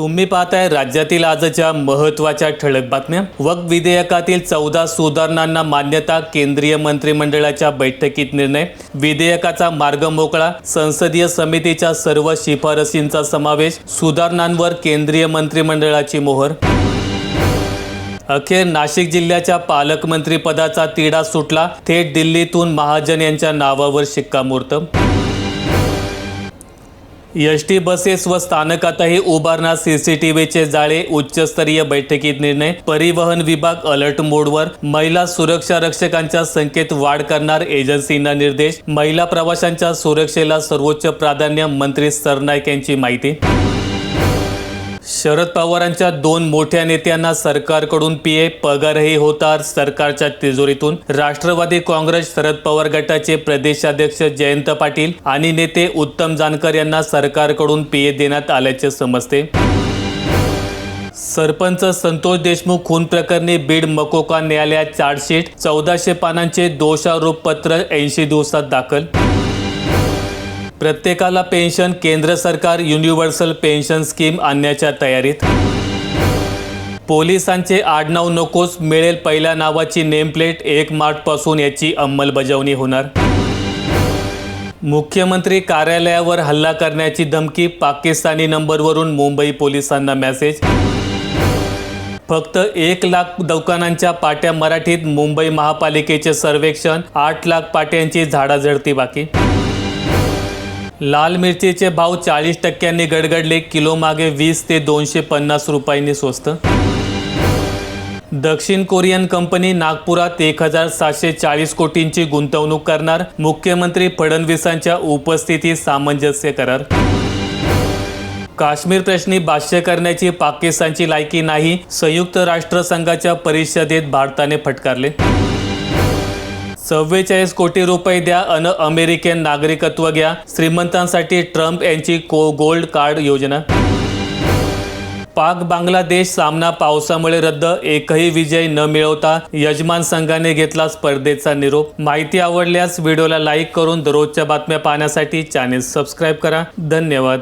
तुम्ही पाहताय राज्यातील आजच्या महत्त्वाच्या ठळक बातम्या. वक विधेयकातील चौदा सुधारणांना मान्यता केंद्रीय मंत्रिमंडळाच्या बैठकीत निर्णय. विधेयकाचा मार्ग मोकळा. संसदीय समितीच्या सर्व शिफारसींचा समावेश. सुधारणांवर केंद्रीय मंत्रिमंडळाची मोहर. अखेर नाशिक जिल्ह्याच्या पालकमंत्रीपदाचा तिढा सुटला. थेट दिल्लीतून महाजन यांच्या नावावर शिक्कामोर्तब. एस टी बसेस व स्थानकातही उभारणार सीसीटीव्हीचे जाळे उच्चस्तरीय बैठकीत निर्णय परिवहन विभाग अलर्ट मोडवर महिला सुरक्षा रक्षकांच्या संख्येत वाढ करणार एजन्सींना निर्देश महिला प्रवाशांच्या सुरक्षेला सर्वोच्च प्राधान्य मंत्री सरनाईक यांची माहिती. शरद पवारांच्या दोन मोठ्या नेत्यांना सरकारकडून पीए पगारही होतात सरकारच्या तिजोरीतून. राष्ट्रवादी काँग्रेस शरद पवार गटाचे प्रदेशाध्यक्ष जयंत पाटील आणि नेते उत्तम जानकर यांना सरकारकडून पीए देण्यात आल्याचे समजते. सरपंच संतोष देशमुख खून प्रकरणी बीड मकोका न्यायालयात चार्जशीट चौदाशे पानांचे दोषारोप पत्र ऐंशी दिवसात दाखल. प्रत्येकाला पेन्शन केंद्र सरकार युनिव्हर्सल पेन्शन स्कीम आणण्याच्या तयारीत. पोलिसांचे आडनाव नकोस मिळेल पहिल्या नावाची नेमप्लेट एक मार्चपासून याची अंमलबजावणी होणार. मुख्यमंत्री कार्यालयावर हल्ला करण्याची धमकी पाकिस्तानी नंबरवरून मुंबई पोलिसांना मेसेज. फक्त एक लाख दुकानांच्या पाट्या मराठीत मुंबई महापालिकेचे सर्वेक्षण आठ लाख पाट्यांची झाडाझडती बाकी. लाल मिरचीचे भाव चाळीस टक्क्यांनी गडगडले. किलो मागे वीस ते दोनशे पन्नास रुपयांनी स्वस्त. दक्षिण कोरियन कंपनी नागपुरात एक हजार सातशे चाळीस कोटींची गुंतवणूक करणार. मुख्यमंत्री फडणवीसांच्या उपस्थितीत सामंजस्य करार. काश्मीर प्रश्नी भाष्य करण्याची पाकिस्तानची लायकी नाही संयुक्त राष्ट्रसंघाच्या परिषदेत भारताने फटकारले. चव्वेचाळीस कोटी रुपये द्या अन अमेरिकन नागरिकत्व घ्या. श्रीमंतांसाठी ट्रम्प यांची को गोल्ड कार्ड योजना. पाक बांगलादेश सामना पावसामुळे रद्द. एकही विजय न मिळवता यजमान संघाने घेतला स्पर्धेचा निरोप. माहिती आवडल्यास व्हिडिओला लाईक करून दररोजच्या बातम्या पाहण्यासाठी चॅनेल सबस्क्राईब करा. धन्यवाद.